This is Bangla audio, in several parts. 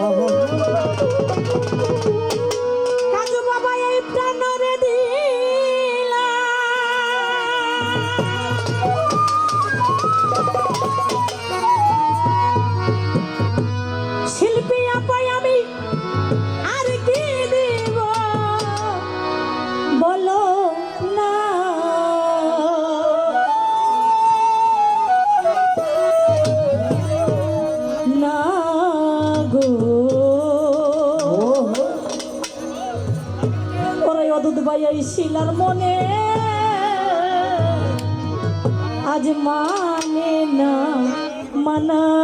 কাজু মানে না মানা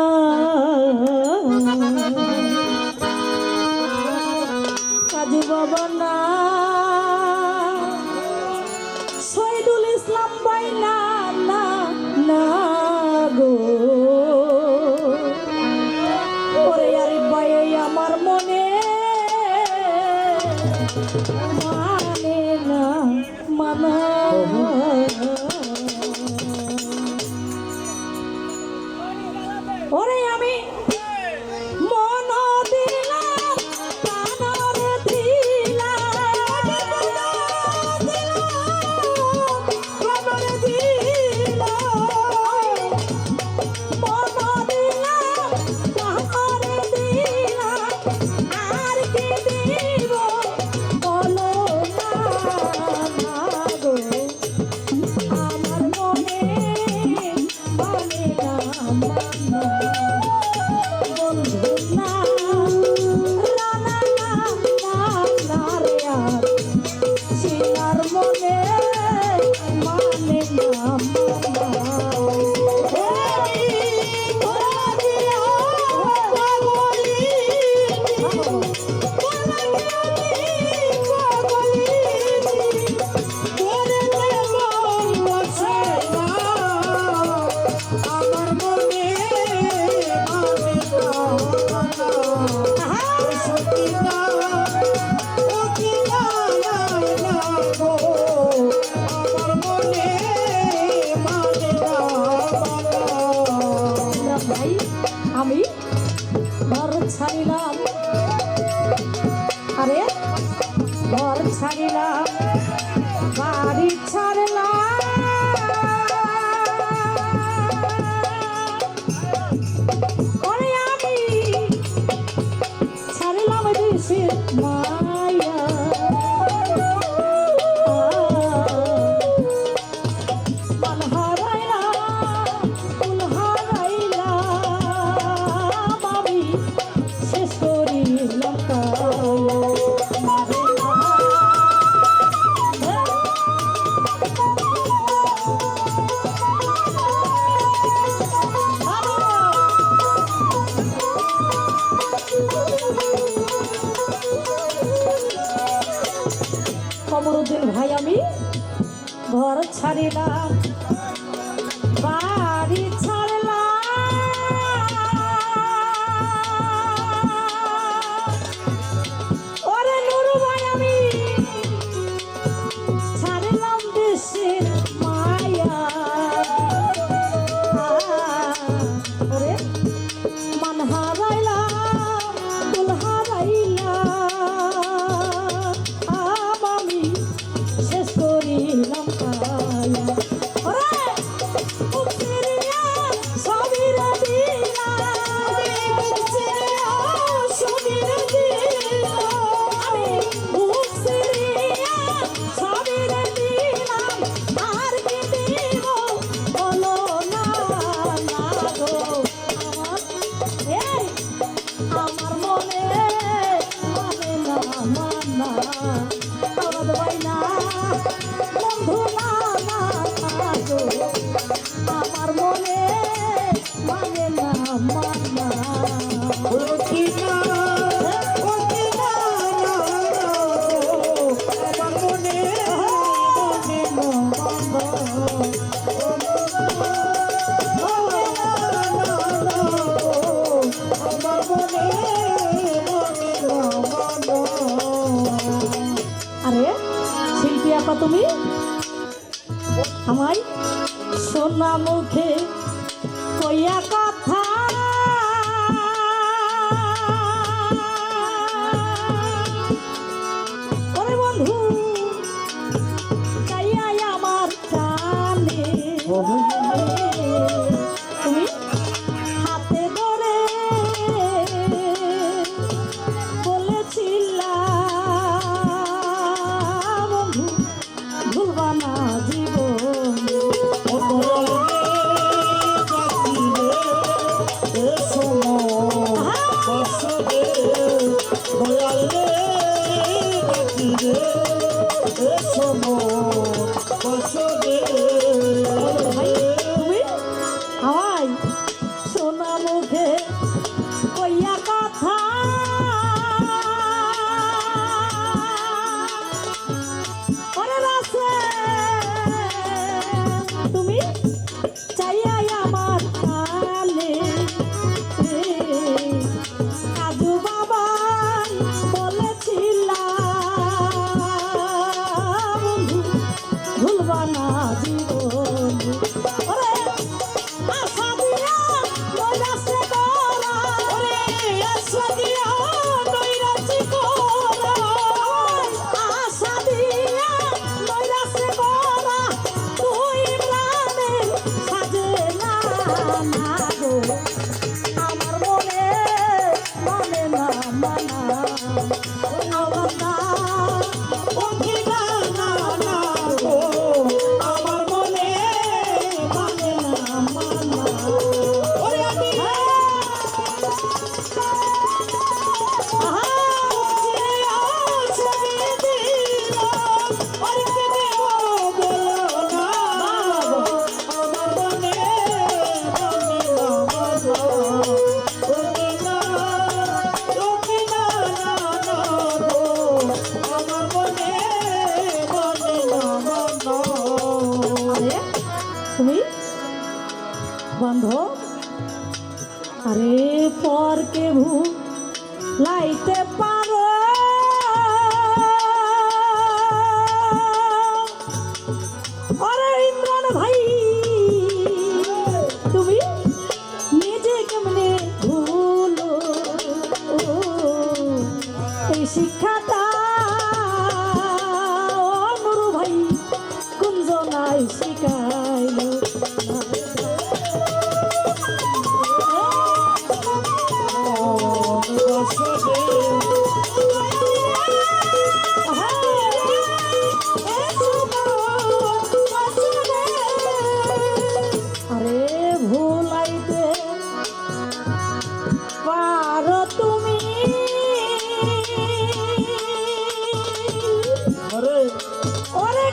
pa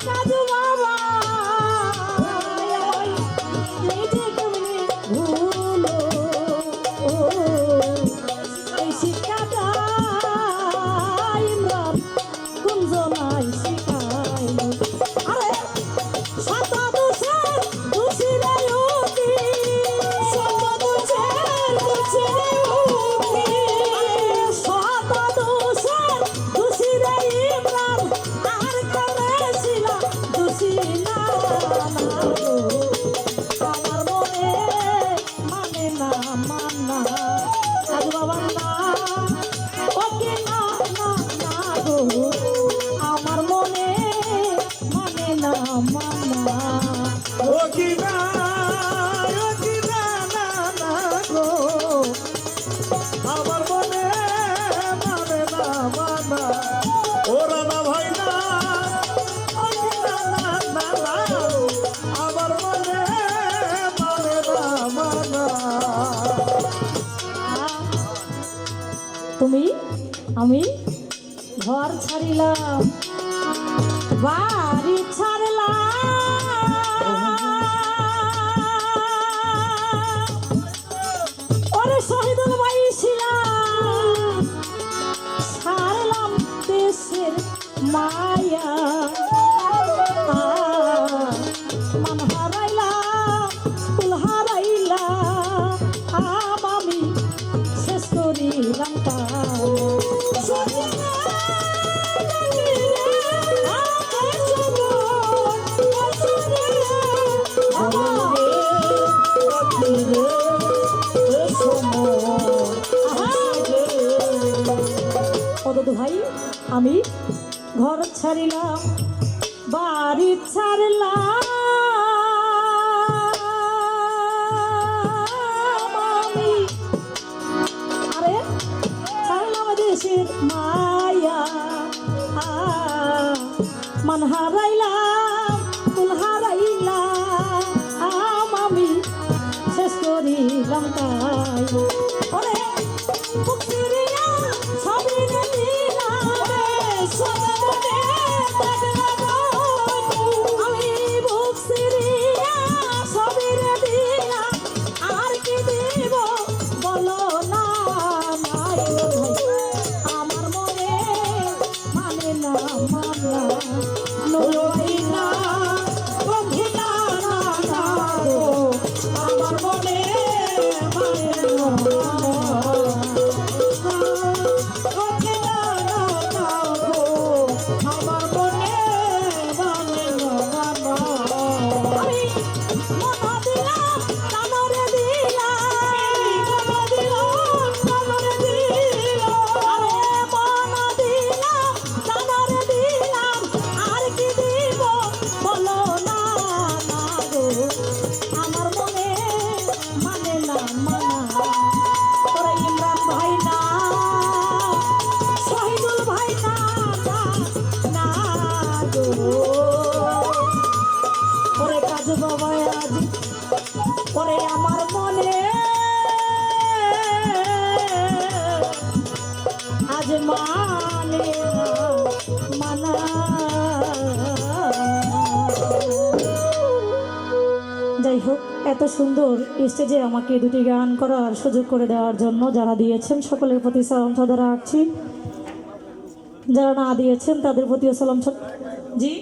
Mercado তুমি? আমি ঘর ছাড়িলাম। বাড়ি ছাড়লাম। মদত ভাই আমি ঘর ছাড়িলাম বাড়ি ছাড়লাম। Morada এত সুন্দর স্টেজে আমাকে দুটি গান করার সুযোগ করে দেওয়ার জন্য যারা দিয়েছেন সকলের প্রতি সালাম সাদা রাখছি। যারা না দিয়েছেন তাদের প্রতিও সালাম জি?